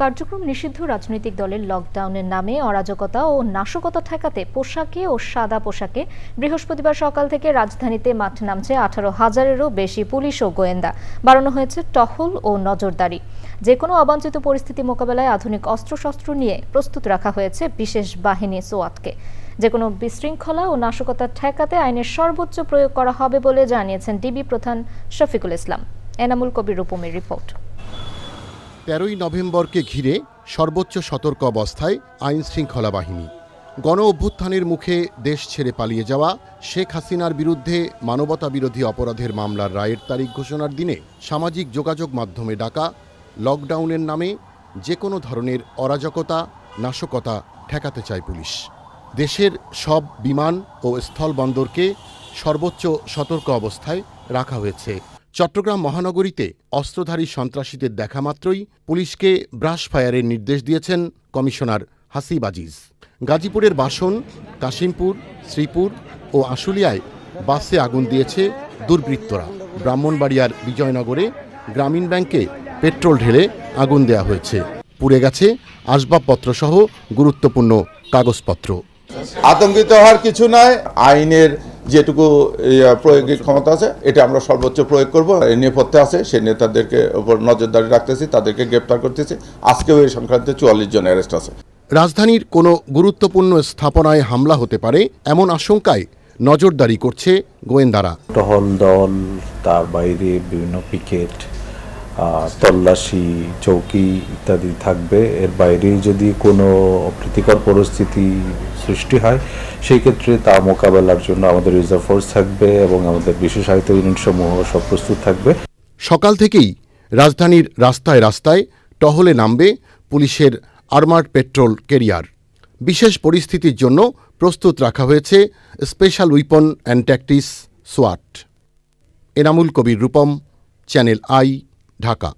কার্যক্রম নিষিদ্ধ। রাজনৈতিক দলের লকডাউনের নামে অরাজকতা ও নাশকতা ঠেকাতে পোশাকে ও সাদা পোশাকে বৃহস্পতিবার সকাল থেকে রাজধানীতে মাঠে নামছে আঠারো হাজারেরও বেশি পুলিশ ও গোয়েন্দা। বাড়ানো হয়েছে টহল ও নজরদারি। যে কোনো অবাঞ্ছিত পরিস্থিতি মোকাবেলায় আধুনিক অস্ত্রশস্ত্র নিয়ে প্রস্তুত রাখা হয়েছে বিশেষ বাহিনী সোয়াতকে যে কোনো বিশৃঙ্খলা ও নাশকতা ঠেকাতে আইনের সর্বোচ্চ প্রয়োগ করা হবে বলে জানিয়েছেন ডিবি প্রধান শফিকুল ইসলাম। এনামুল কবির রূপমের রিপোর্ট। তেরোই নভেম্বরকে ঘিরে সর্বোচ্চ সতর্ক অবস্থায় আইন শৃঙ্খলা বাহিনী। গণ অভ্যুত্থানের মুখে দেশ ছেড়ে পালিয়ে যাওয়া শেখ হাসিনার বিরুদ্ধে মানবতা বিরোধী অপরাধের মামলার রায়ের তারিখ ঘোষণার দিনে সামাজিক যোগাযোগ মাধ্যমে ডাকা, লকডাউনের নামে যে কোনো ধরনের অরাজকতা, নাশকতা ঠেকাতে চায় পুলিশ। দেশের সব বিমান ও স্থলবন্দরকে সর্বোচ্চ সতর্ক অবস্থায় রাখা হয়েছে। চট্টগ্রাম মহানগরীতে অস্ত্রধারী সন্ত্রাসীদের দেখা মাত্রই পুলিশকে ব্রাশ ফায়ারের নির্দেশ দিয়েছেন কমিশনার হাসিব আজিজ। গাজীপুরের বাসন, কাশিমপুর, শ্রীপুর ও আশুলিয়ায় বাসে আগুন দিয়েছে দুর্বৃত্তরা। ব্রাহ্মণবাড়িয়ার বিজয়নগরে গ্রামীণ ব্যাংকে পেট্রোল ঢেলে আগুন দেয়া হয়েছে। পুড়ে গেছে আসবাবপত্রসহ গুরুত্বপূর্ণ কাগজপত্র। আতঙ্কিত হওয়ার কিছু নয় আইনের যেটুকু প্রয়োগের ক্ষমতা আছে এটা আমরা সর্বোচ্চ প্রয়োগ করব। এই নেপথ্যে আছে সেই নেতাদেরকে উপর নজরদারি রাখতেছি তাদেরকে গ্রেপ্তার করতেছি। আজকেও এই সংক্রান্ত চুয়াল্লিশ জন অ্যারেস্ট আছে। রাজধানীর কোনো গুরুত্বপূর্ণ স্থাপনায় হামলা হতে পারে এমন আশঙ্কায় নজরদারি করছে গোয়েন্দারা। টহল দল তার বাইরে বিভিন্ন পিকেট তল্লাশি, চৌকি ইত্যাদি থাকবে। এর বাইরে যদি কোনো অপ্রীতিকর পরিস্থিতি সৃষ্টি হয়, সেই ক্ষেত্রে তা মোকাবেলার জন্য আমাদের রিজার্ভ ফোর্স থাকবে এবং আমাদের বিশেষায়িত ইউনিট সমূহ সব প্রস্তুত থাকবে। সকাল থেকেই রাজধানীর রাস্তায় রাস্তায় টহলে নামবে পুলিশের আর্মার্ড পেট্রোল কেরিয়ার। বিশেষ পরিস্থিতির জন্য প্রস্তুত রাখা হয়েছে special weapon and tactics Swat. Enamul Kabir Rupam, Channel i Dhaka